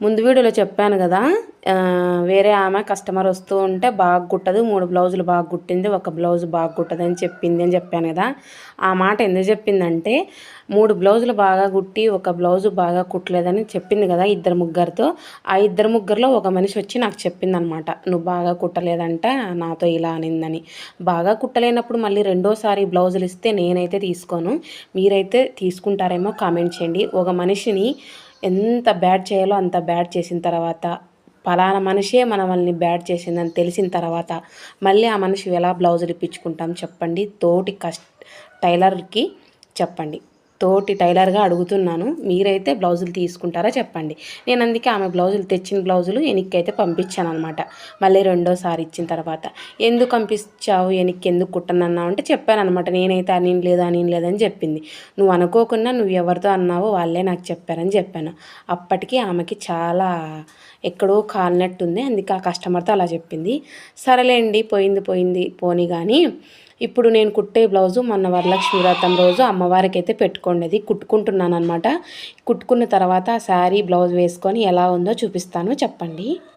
ముందు వీడియోలో చెప్పాను కదా వేరే ఆమె కస్టమర్ వస్తూ ఉంటే బాగా కుట్టదు మూడు బ్లౌజులు బాగా కుట్టింది ఒక బ్లౌజ్ బాగా కుట్టదని చెప్పింది అని చెప్పాను కదా. ఆ మాట ఎందుకు చెప్పిందంటే మూడు బ్లౌజులు బాగా కుట్టి ఒక బ్లౌజు బాగా కుట్టలేదని చెప్పింది కదా ఇద్దరు ముగ్గురితో. ఆ ఇద్దరు ముగ్గురులో ఒక మనిషి వచ్చి నాకు చెప్పిందనమాట నువ్వు బాగా కుట్టలేదంట నాతో ఇలా అనిందని. బాగా కుట్టలేనప్పుడు మళ్ళీ రెండోసారి బ్లౌజులు ఇస్తే నేనైతే తీసుకోను మీరైతే తీసుకుంటారేమో కామెంట్ చేయండి. ఒక మనిషిని ఎంత బ్యాడ్ చేయాలో అంత బ్యాడ్ చేసిన తర్వాత ఫలానా మనిషే మనల్ని బ్యాడ్ చేసిందని తెలిసిన తర్వాత మళ్ళీ ఆ మనిషి ఎలా బ్లౌజులు ఇప్పించుకుంటాం చెప్పండి. తోటి కష్ట టైలర్కి చెప్పండి. తోటి టైలర్గా అడుగుతున్నాను. మీరైతే బ్లౌజులు తీసుకుంటారా చెప్పండి. నేను అందుకే ఆమె బ్లౌజులు తెచ్చిన బ్లౌజులు ఎనిక్కైతే పంపించాను అనమాట మళ్ళీ రెండోసారి ఇచ్చిన తర్వాత. ఎందుకు పంపించావు? ఎనికి ఎందుకు కుట్టనన్నావు? అంటే చెప్పాను అనమాట నేనైతే అని లేదు అని లేదని చెప్పింది. నువ్వు అనుకోకుండా నువ్వు ఎవరితో అన్నావో వాళ్ళే నాకు చెప్పారని చెప్పాను. అప్పటికి ఆమెకి చాలా ఎక్కడో కాలినట్టుంది. అందుకే ఆ కస్టమర్తో అలా చెప్పింది. సరేలేండి పోయింది పోయింది పోని కానీ ఇప్పుడు నేను కుట్టే బ్లౌజు మొన్న వరలక్ష్మి వ్రతం రోజు అమ్మవారికి అయితే పెట్టుకునేది కుట్టుకుంటున్నాను అనమాట కుట్టుకున్న తర్వాత శారీ బ్లౌజ్ వేసుకొని ఎలా ఉందో చూపిస్తాను. చెప్పండి.